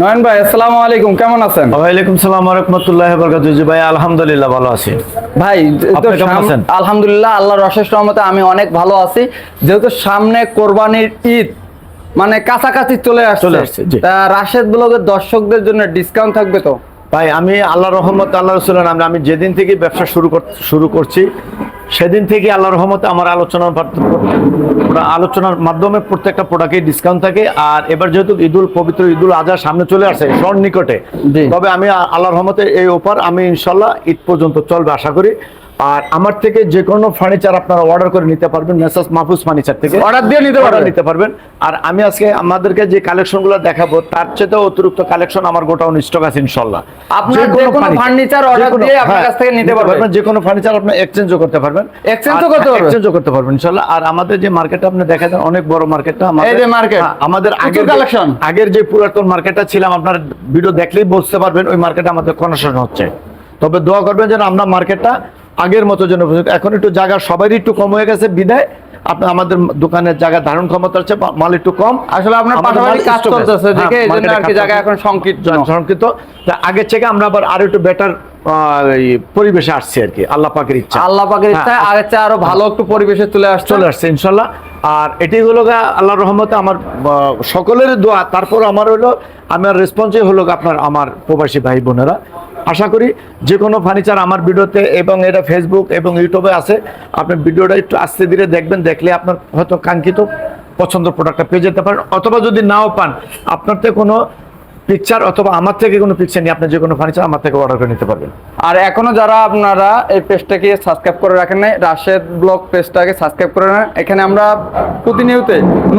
নয়ন ভাই আসসালামু আলাইকুম কেমন আছেন? ওয়ালাইকুম সালাম রহমতুল্লাহ বরকাতুহ। জি ভাই আলহামদুলিল্লাহ ভালো আছি। ভাই আপনি কেমন আছেন? আলহামদুলিল্লাহ আল্লাহর অশেষ রহমতে আমি অনেক ভালো আছি। যেহেতু সামনে কোরবানির ঈদ মানে কাছাকাছি চলে আসছে। চলে আসছে, জি। তা রাশেদ ব্লগের দর্শকদের জন্য ডিসকাউন্ট থাকবে তো? ভাই আমি আল্লাহ রহমত আল্লাহ রসুলের নামে আমি যেদিন থেকে ব্যবসা শুরু শুরু করছি সেদিন থেকে আল্লাহ রহমতে আমার আলোচনার আলোচনার মাধ্যমে প্রত্যেকটা প্রোডাক্টে ডিসকাউন্ট থাকে। আর এবার যেহেতু ঈদুল পবিত্র ঈদুল আজহার সামনে চলে আসে স্বর্ণ নিকটে তবে আমি আল্লাহ রহমতে এই অফার আমি ইনশাল্লাহ ঈদ পর্যন্ত চলবে আশা করি। আর আমার থেকে যে কোনো ফার্নিচার আপনারা অর্ডার করে নিতে পারবেন মেসাস মাহফুজ ফার্নিচার থেকে Order দিয়ে নিতে পারবেন? নিতে পারবেন আর আমি আজকে আমাদেরকে যে কালেকশনগুলো দেখাবো তার চেয়ে অতিরিক্ত কালেকশন আমার গোটাউন স্টক আছে ইনশাল্লাহ আপনার যে কোনো furniture order দিয়ে আপনার কাছ থেকে নিতে পারবেন। যে কোনো ফার্নিচার আপনি এক্সচেঞ্জও করতে পারবেন Exchange ও করতে পারবেন? এক্সচেঞ্জও করতে পারবেন ইনশাল্লাহ আর আমাদের যে মার্কেটটা আপনি দেখা যান অনেক বড় মার্কেটটা আমাদের এই যে market। আমাদের আগের। যে- আগের যে পুরাতন মার্কেটটা ছিলাম আপনার ভিডিও দেখলেই বুঝতে পারবেন ওই মার্কেটে আমাদের কনস্ট্রাকশন হচ্ছে তবে দোয়া করবেন যেন আমরা মার্কেটটা আগের মতো যেন এখন একটু জায়গা সবারই একটু কম হয়ে গেছে বিদায়। আপনার আমাদের দোকানের জায়গা ধারণ ক্ষমতা বা- মাল একটু কম। আসলে আপনার পাশাপাশি কাজ আছে। চলতেছে হ্যাঁ, দেখে এই জন্য আর কি জায়গা এখন সংকীর্ণ। সংকিত তা আগের থেকে আমরা আবার আরও একটু বেটার পরিবেশে আসছি আর কি। আল্লাহ পাকের ইচ্ছা। আল্লাহ পাকের হ্যাঁ, ইচ্ছায় আগের চেয়ে আরও ভালো একটু পরিবেশে চলে আসছে। চলে আসছে ইনশাল্লাহ আর এটাই হলো গা আল্লাহর রহমতে আমার সকলের দোয়া। তারপর আমার হলো আমার রেসপন্সই হলো আপনার আমার প্রবাসী ভাই বোনেরা। আশা করি যে কোনো ফার্নিচার আমার ভিডিওতে এবং এটা ফেসবুক এবং ইউটিউবে আছে, আপনি ভিডিওটা একটু আস্তে ধীরে দেখবেন, দেখলে আপনার হয়তো কাঙ্ক্ষিত পছন্দ প্রোডাক্টটা পেয়ে যেতে পারেন। অথবা যদি নাও পান, আপনার থেকে কোনো পিকচার অথবা আমার থেকে কোনো পিকচার নিয়ে আপনি যে কোনো ফার্নিচার আমার থেকে অর্ডার করে নিতে পারবেন। আর এখনও যারা আপনারা এই পেজটাকে সাবস্ক্রাইব করে রাখেন নাই, রাশেদ ব্লগ পেজটাকে সাবস্ক্রাইব করে রাখেন এখানে আমরা প্রতিনিয়ত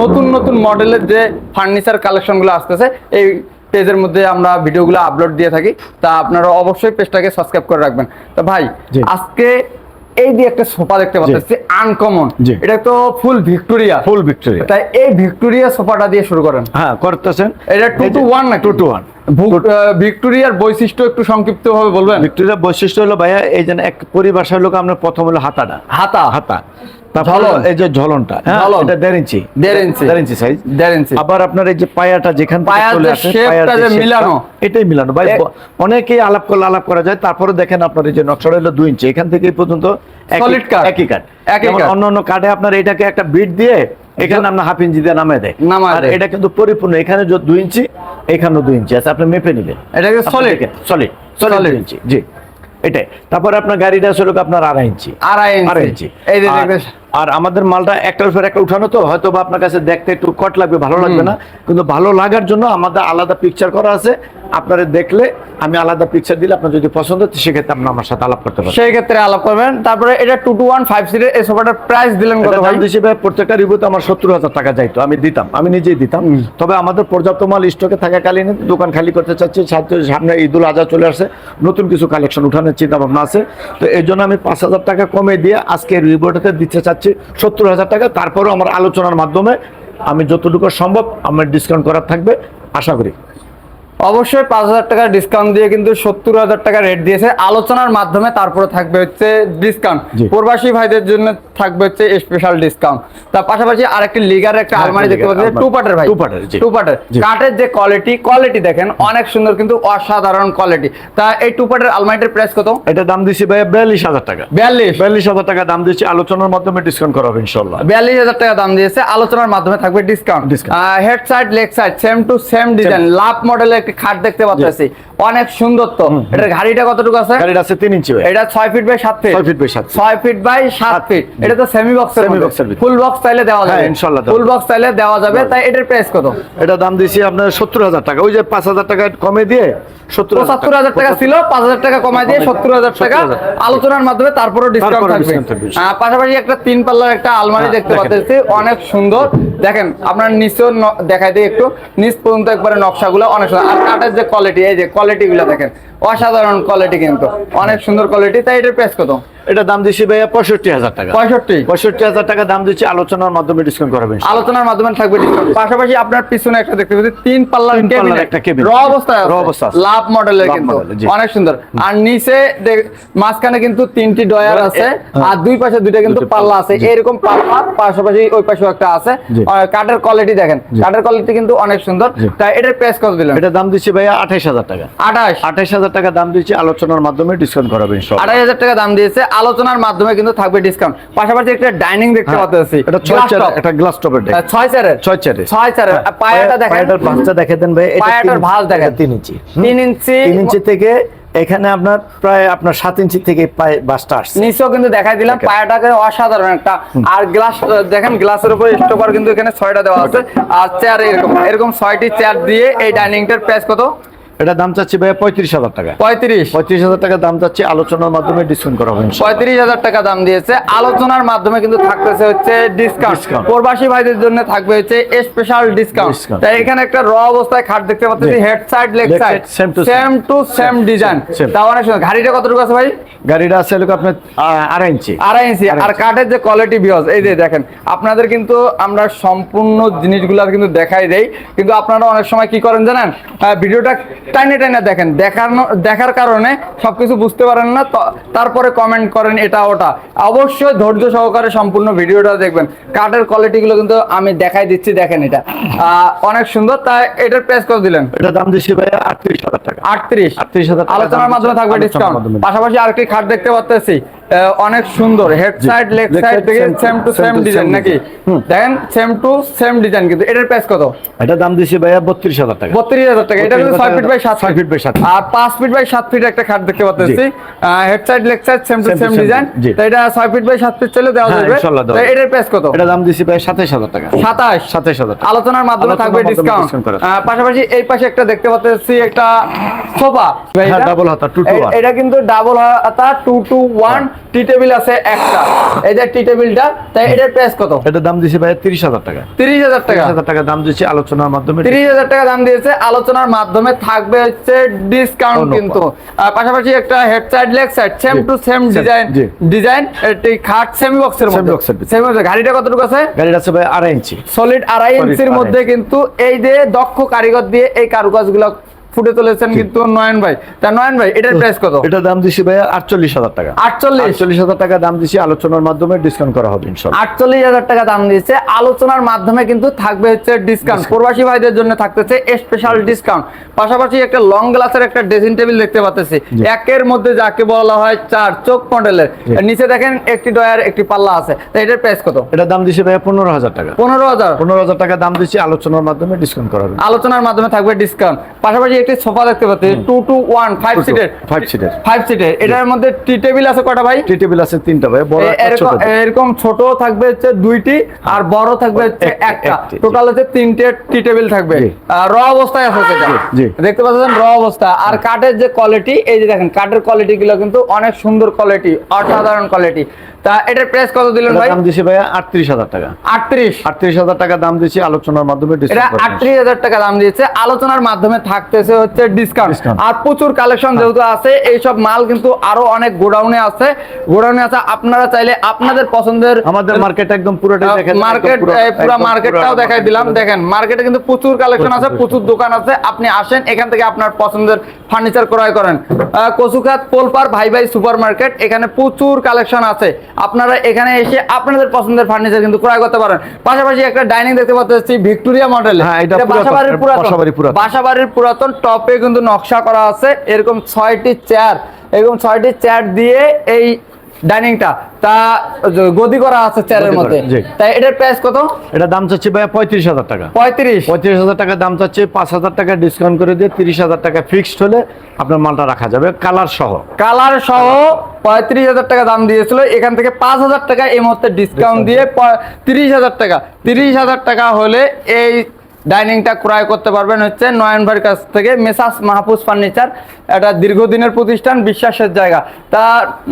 নতুন নতুন মডেলের যে ফার্নিচার কালেকশনগুলো আসতেছে, এই পেজের মধ্যে আমরা ভিডিওগুলো আপলোড দিয়ে থাকি তা আপনারা অবশ্যই পেজটাকে সাবস্ক্রাইব করে রাখবেন। তো ভাই আজকে এই যে একটা সোফা দেখতে পাচ্ছি আনকমন। এটা তো ফুল ভিক্টোরিয়া ফুল ভিক্টোরিয়া তাই এই ভিক্টোরিয়া সোফাটা দিয়ে শুরু করেন। হ্যাঁ করতেছেন। এটা টু টু ওয়ান না টু টু ওয়ান ভিক্টোরিয়ার বৈশিষ্ট্য একটু সংক্ষিপ্ত ভাবে বলবেন? ভিক্টোরিয়ার বৈশিষ্ট্য হলো ভাইয়া এই যে এক পরিভাষার লোক আমরা প্রথম হলো হাতাটা। হাতা? হাতা। এই যে ঝলনটা হ্যাঁ, এটা দেড় ইঞ্চি। দেড় ইঞ্চি। দেড় ইঞ্চি সাইজ দেড় ইঞ্চি। আবার আপনার এই যে পায়াটা যেখান যে মিলানো। এটাই মিলানো। ভাই অনেকেই আলাপ করলে আলাপ করা যায় তারপরে দেখেন আপনার এই যে নকশাটা হলো দুই ইঞ্চি। এখান থেকে পর্যন্ত একই- অন্য অন্য কাঠে আপনার এটাকে একটা বিট দিয়ে এখানে আপনার হাফ ইঞ্চি দিয়ে নামায় দেয়। আর এটা কিন্তু পরিপূর্ণ এখানে দুই ইঞ্চি এখানেও দুই ইঞ্চি। আছে আপনি মেপে নিবেন। এটা solid? সলিড সলিড ইঞ্চি। জি এটাই। তারপরে আপনার গাড়িটা আসলে আপনার আড়াই ইঞ্চি। আড়াই আড়াই ইঞ্চি। এই যে আর- দেখবেন- আর আমাদের মালটা একটার উপর একটা উঠানো তো হয়তো বা আপনার কাছে দেখতে একটু কট লাগবে ভালো লাগবে না। কিন্তু ভালো লাগার জন্য আমাদের আলাদা পিকচার করা আছে। আপনারা দেখলে আমি আলাদা পিকচার দিলে আপনার যদি পছন্দ হয় সেক্ষেত্রে আপনি আমার সাথে আলাপ করতে পারেন। সেই ক্ষেত্রে আলাপ করবেন। তারপরে এটা টু টু ওয়ান ফাইভ সিটের এই সোফাটার প্রাইস দিলেন কত ভাই? হিসেবে প্রত্যেকটা রিভিউতে আমার সত্তর হাজার টাকা যাইতো। আমি দিতাম আমি নিজেই দিতাম। তবে আমাদের পর্যাপ্ত মাল স্টকে থাকাকালীন দোকান খালি করতে চাচ্ছি সামনে ঈদুল আজহা চলে আসছে নতুন কিছু কালেকশন উঠানোর চিন্তা ভাবনা আছে। তো এই জন্য আমি পাঁচ হাজার টাকা কমে দিয়ে আজকে রিভিউটাতে দিতে চাচ্ছি সত্তর হাজার টাকা। তারপরেও আমার আলোচনার মাধ্যমে আমি যতটুকু সম্ভব আমার ডিসকাউন্ট করার থাকবে আশা করি। অবশ্যই পাঁচ হাজার টাকা ডিসকাউন্ট দিয়ে কিন্তু সত্তর হাজার টাকা রেট দিয়েছে। আলোচনার মাধ্যমে তারপরে থাকবে হচ্ছে ডিসকাউন্ট। প্রবাসী ভাইদের জন্য থাকবে হচ্ছে স্পেশাল ডিসকাউন্ট তার পাশাপাশি আরেকটি লিগার একটা আলমারি দেখতে পাচ্ছি টু পার্টের ভাই। টু পার্টের, কাঠের যে কোয়ালিটি কোয়ালিটি দেখেন অনেক সুন্দর কিন্তু অসাধারণ কোয়ালিটি তা এই টু পার্টের আলমারিটার প্রাইস কত? এটা দাম দিচ্ছি ভাই বিয়াল্লিশ হাজার টাকা। বিয়াল্লিশ? বিয়াল্লিশ হাজার টাকা দাম দিচ্ছি আলোচনার মাধ্যমে ডিসকাউন্ট করা হবে ইনশাল্লাহ বিয়াল্লিশ হাজার টাকা দাম দিয়েছে আলোচনার মাধ্যমে থাকবে discount. Head side leg side same to same design love মডেলের একটি খাট দেখতে পাচ্ছি। অনেক সুন্দর তো। এটার গাড়িটা কতটুকু আছে? গাড়িটা আছে তিন ইঞ্চি ভাই। এটা ছয় ফিট বাই সাত ফিট। ছয় ফিট বাই সাত ফিট। ছয় ফিট বাই সাত ফিট। এটা তো সেমি বক্সের box এর ফুল বক্স চাইলে দেওয়া যাবে। ইনশাল্লাহ দেওয়া ফুল বক্স চাইলে দেওয়া যাবে। তাই এটার প্রাইস কত? এটা দাম দিয়েছি আপনার সত্তর হাজার টাকা। ওই যে পাঁচ হাজার টাকা কমে দিয়ে সত্তর পঁচাত্তর হাজার টাকা ছিল পাঁচ হাজার টাকা কমায় দিয়ে সত্তর হাজার টাকা। আলোচনার মাধ্যমে তারপরেও ডিসকাউন্ট থাকবে। পাশাপাশি একটা তিন পাল্লার একটা আলমারি হ্যাঁ, দেখতে পাচ্ছি। অনেক সুন্দর। দেখেন আপনার নিচেও দেখাই দিই একটু। নিচ পর্যন্ত একবারে নকশাগুলো অনেক সুন্দর। কাঠের যে কোয়ালিটি এই যে কোয়ালিটি গুলো দেখেন, অসাধারণ কোয়ালিটি কিন্তু। অনেক সুন্দর কোয়ালিটি তাই এটার প্রাইস কত? এটা দাম দিচ্ছি ভাইয়া পঁয়ষট্টি হাজার টাকা। পঁয়ষট্টি? পঁয়ষট্টি হাজার টাকা দাম দিচ্ছি আলোচনার মাধ্যমে ডিসকাউন্ট করাবেন আলোচনার মাধ্যমে থাকবে। পাশাপাশি আপনার পিছনে একটা দেখতে পাচ্ছি তিন পাল্লার পাল্লার একটা। র অবস্থায় র অবস্থা লাভ মডেলের কিন্তু। অনেক সুন্দর। আর নিচে মাঝখানে কিন্তু তিনটি ডয়ার আছে। আর দুই পাশে দুইটা কিন্তু পাল্লা আছে। এরকম পাল্লা পাশাপাশি ওই পাশে একটা আছে। কাঠের কোয়ালিটি দেখেন। কাঠের কোয়ালিটি কিন্তু অনেক সুন্দর। তাই এটার প্রাইস কত দিলেন? এটা দাম দিচ্ছি ভাইয়া আঠাইশ হাজার টাকা। আঠাশ? আঠাইশ হাজার টাকা দাম দিচ্ছি আলোচনার মাধ্যমে ডিসকাউন্ট করাবেন আড়াই হাজার টাকা দাম দিয়েছে। আলোচনার মাধ্যমে কিন্তু থাকবে ডিসকাউন্ট পাশাপাশি একটা ডাইনিং দেখতে পাচ্ছি এটা ছয় চার। একটা গ্লাস টপের আহ, ছয় চারের? ছয় ছয় চারের। পায়াটা দেখেন। পায়াটার ভাঁজটা দেখে দেন ভাই পায়াটার ভাঁজ দেখেন। এটা তিন ইঞ্চি। তিন ইঞ্চি। তিন ইঞ্চি থেকে এখানে আপনার প্রায় আপনার সাত ইঞ্চি থেকে বাসটা আসছে। নিচেও কিন্তু দেখাই দিলাম পায়াটাকে অসাধারণ একটা। আর গ্লাস দেখেন গ্লাসের উপরে স্টোপার কিন্তু এখানে ছয়টা দেওয়া আছে। আর চেয়ার এরকম। এরকম ছয়টি চেয়ার দিয়ে এই ডাইনিংটার প্রাইস কত? এটা দাম চাচ্ছি ভাইয়া পঁয়ত্রিশ হাজার টাকা। পঁয়ত্রিশ? পঁয়ত্রিশ হাজার টাকা দাম চাচ্ছি আলোচনার মাধ্যমে ডিসকাউন্ট করা ইনশাআল্লাহ। পঁয়ত্রিশ হাজার টাকা দাম দিয়েছে। আলোচনার মাধ্যমে কিন্তু থাকতেছে হচ্ছে ডিসকাউন্ট প্রবাসী ভাইদের জন্য থাকবে হচ্ছে স্পেশাল ডিসকাউন্ট তাই এখানে একটা র অবস্থায় খাট দেখতে পাচ্ছি head side leg side same to same to same design. তাও অনেক সুন্দর। গাড়িটা কতটুকু আছে ভাই? গাড়িটা আছে হলো আপনার আড়াই ইঞ্চি। আড়াই ইঞ্চি। আর কাঠের যে কোয়ালিটি বিহজ এই যে দেখেন আপনাদের কিন্তু আমরা সম্পূর্ণ জিনিসগুলো কিন্তু দেখাই দেই। কিন্তু আপনারা অনেক সময় কি করেন জানেন? ভিডিওটা টাইনে টাইনে দেখেন দেখানো দেখার কারণে সবকিছু বুঝতে পারেন না তারপরে কমেন্ট করেন এটা ওটা। অবশ্যই ধৈর্য সহকারে সম্পূর্ণ ভিডিওটা দেখবেন। কাঠের কোয়ালিটিগুলো কিন্তু আমি দেখাই দিচ্ছি দেখেন এটা। আহ, অনেক সুন্দর তাই এটার প্রেস কত দিলেন? এটা দাম দিচ্ছি ভাই আটত্রিশ হাজার টাকা। আটত্রিশ? 38,000 টাকা আলোচনার মাধ্যমে থাকবে ডিসকাউন্ট। পাশাপাশি আরেকটি খাট দেখতে পাচ্ছি অনেক সুন্দর। হেড সাইড লেগ সাইড থেকে সেম টু সেম ডিজাইন নাকি। দেখেন সেম টু সেম ডিজাইন কিন্তু এটার প্রাইস কত? এটা দাম দিচ্ছি ভাইয়া বত্রিশ হাজার টাকা। বত্রিশ হাজার টাকা। এটা কিন্তু 32,000 ছয় ফিট বাই সাত ছয় ফিট feet by সাত আর পাঁচ ফিট বাই সাত ফিট একটা খাট দেখতে পাচ্ছি। Head side leg side same to same design তো এটা ছয় ফিট বাই সাত ফিট চলে দেওয়া হ্যাঁ, যাবে। তো এটার প্রাইস কত? এটা দাম দিচ্ছি ভাই সাতাইশ হাজার টাকা। সাতাশ সাতাইশ হাজার টাকা। আলোচনার মাধ্যমে থাকবে ডিসকাউন্ট পাশাপাশি এই পাশে একটা দেখতে পাচ্ছি একটা সোফা। হ্যাঁ, double হাতা, two to one। এটা কিন্তু ডাবল হাতা two two one T table আছে একটা। এই যে টি টেবিলটা তাই এটার প্রাইস কত? দাম দিচ্ছি ভাই তিরিশ হাজার টাকা। তিরিশ হাজার টাকা? হাজার টাকা দাম দিচ্ছি আলোচনার মাধ্যমে। তিরিশ হাজার টাকা দাম দিয়েছে আলোচনার মাধ্যমে থাকবে হচ্ছে ডিসকাউন্ট কিন্তু। পাশাপাশি একটা head side leg side same to same design design এটি খাট সেমি বক্সের box এর সেমি বক্সের গাড়িটা কতটুকু আছে? গাড়িটা আছে ভাই আড়াই ইঞ্চি। সলিড আড়াই ইঞ্চির মধ্যে কিন্তু এই যে দক্ষ কারিগর দিয়ে এই কারুকাজগুলো ফুটে তুলেছেন কিন্তু নয়ন ভাই। তা নয়ন ভাই এটার প্রাইস কত? এটা দাম দিচ্ছি ভাই আটচল্লিশ হাজার টাকা। আটচল্লিশ? আটচল্লিশ হাজার টাকা দাম দিচ্ছি আলোচনার মাধ্যমে ডিসকাউন্ট করা হবে আটচল্লিশ হাজার টাকা দাম দিয়েছে। আলোচনার মাধ্যমে কিন্তু থাকবে হচ্ছে ডিসকাউন্ট প্রবাসী ভাইদের জন্য থাকতেছে স্পেশাল ডিসকাউন্ট পাশাপাশি একটা লং গ্লাসের একটা ড্রেসিং টেবিল দেখতে পাচ্ছি একের মধ্যে যাকে বলা হয় চার চোখ মডেলের। নিচে দেখেন একটি ডয়ার একটি পাল্লা আছে। তো এটার প্রাইস কত? এটা দাম দিচ্ছি ভাই পনেরো হাজার টাকা। পনেরো হাজার। পনেরো হাজার টাকা দাম দিচ্ছি আলোচনার মাধ্যমে ডিসকাউন্ট করা হবে। আলোচনার মাধ্যমে থাকবে ডিসকাউন্ট পাশাপাশি একটি সোফা দেখতে পাচ্ছি টু টু ওয়ান ফাইভ সিটের ফাইভ সিটের ফাইভ সিটের এটার মধ্যে টি টেবিল আছে কটা ভাই? টি টেবিল আছে তিনটা ভাই বড় এরকম ছোট। থাকবে হচ্ছে দুইটি আর বড় থাকবে হচ্ছে একটা টোটাল হচ্ছে তিনটে টি টেবিল থাকবে। র অবস্থায় আছে। দেখতে পাচ্ছেন র অবস্থা। আর কাঠের যে কোয়ালিটি এই যে দেখেন কাঠের কোয়ালিটি গুলো কিন্তু অনেক সুন্দর কোয়ালিটি অসাধারণ কোয়ালিটি তা এটার প্রাইস কত দিলেন ভাই? দাম দিচ্ছি ভাই আটত্রিশ হাজার টাকা। আটত্রিশ। আটত্রিশ হাজার টাকা দাম দিচ্ছি আলোচনার মাধ্যমে এটা ডিসকাউন্ট করা হবে। আটত্রিশ হাজার টাকা দাম দিয়েছে। আলোচনার মাধ্যমে থাকতেছে হচ্ছে ডিসকাউন্ট আর প্রচুর কালেকশন যেহেতু আছে এইসব মাল কিন্তু আরও অনেক গোডাউনে আছে। গোডাউনে আছে আপনারা চাইলে আপনাদের পছন্দের আমাদের মার্কেট একদম পুরোটাই দেখেন মার্কেট পুরো- মার্কেটটাও দেখাই দিলাম। দেখেন মার্কেটে কিন্তু প্রচুর কালেকশন আছে প্রচুর দোকান আছে। আপনি আসেন এখান থেকে আপনার পছন্দের ফার্নিচার ক্রয় করেন। কচুখাত পোলপার ভাই ভাই সুপার মার্কেট এখানে প্রচুর কালেকশন আছে। আপনারা এখানে এসে আপনাদের পছন্দের ফার্নিচার কিন্তু ক্রয় করতে পারেন। পাশাপাশি একটা ডাইনিং দেখতে পাচ্ছি ভিক্টোরিয়া মডেল হ্যাঁ, বাসাবাড়ির এটা পুরাতন। বাসাবাড়ির পুরাতন। টপে কিন্তু নকশা করা আছে। এরকম ছয়টি চেয়ার এরকম ছয়টি চেয়ার দিয়ে এই ডাইনিংটা তা গদি করা আছে চেয়ারের মধ্যে। তাই এটার প্রাইস কত? এটা দাম চাচ্ছি ভাই পঁয়ত্রিশ হাজার টাকা। পঁয়ত্রিশ? পঁয়ত্রিশ হাজার টাকা দাম চাচ্ছে পাঁচ হাজার টাকা ডিসকাউন্ট করে দিয়ে তিরিশ হাজার টাকা ফিক্সড হলে আপনার মালটা রাখা যাবে কালার সহ। কালার সহ পঁয়ত্রিশ হাজার টাকা দাম দিয়েছিল এখান থেকে পাঁচ হাজার টাকা এই মুহূর্তে ডিসকাউন্ট দিয়ে তিরিশ হাজার টাকা। তিরিশ হাজার টাকা হলে এই ডাইনিংটা ক্রয় করতে পারবেন হচ্ছে নয়ন ভাইয়ের কাছ থেকে মেসাস মাহফুজ ফার্নিচার। এটা দীর্ঘদিনের প্রতিষ্ঠান, বিশ্বাসের জায়গা। তা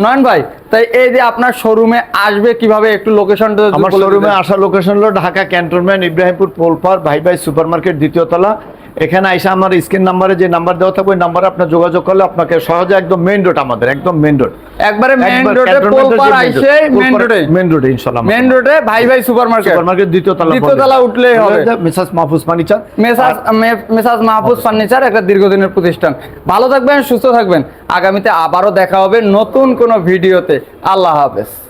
নয়ন ভাই তাই এই যে আপনার শোরুমে আসবে কীভাবে একটু লোকেশনটা আমার শোরুমে। আসা লোকেশন হলো ঢাকা ক্যান্টনমেন্ট ইব্রাহিমপুর পোলপার ভাই ভাই সুপার মার্কেট দ্বিতীয় তলা। এখানে আইসা আমার স্ক্রিন নাম্বারে যে নাম্বার দেওয়া থাকবে ওই নাম্বারে আপনার যোগাযোগ করলে আপনাকে সহজে একদম মেইন রোড আমাদের একদম মেইন রোড একবারে মেইন রোডে পোলপার আইসে মেইন রোডে মেইন রোডে ইনশাআল্লাহ মেইন রোডে ভাই ভাই সুপার মার্কেট সুপার মার্কেট দ্বিতীয় তলা দ্বিতীয় তলা উঠলেই হবে। Messrs Mahfuz furniture. মেসাজ মে- মেসাজ মাহফুজ ফার্নিচার একটা দীর্ঘদিনের প্রতিষ্ঠান। ভালো থাকবেন সুস্থ থাকবেন। আগামীতে আবারও দেখা হবে নতুন কোনো ভিডিওতে। আল্লাহ হাফেজ।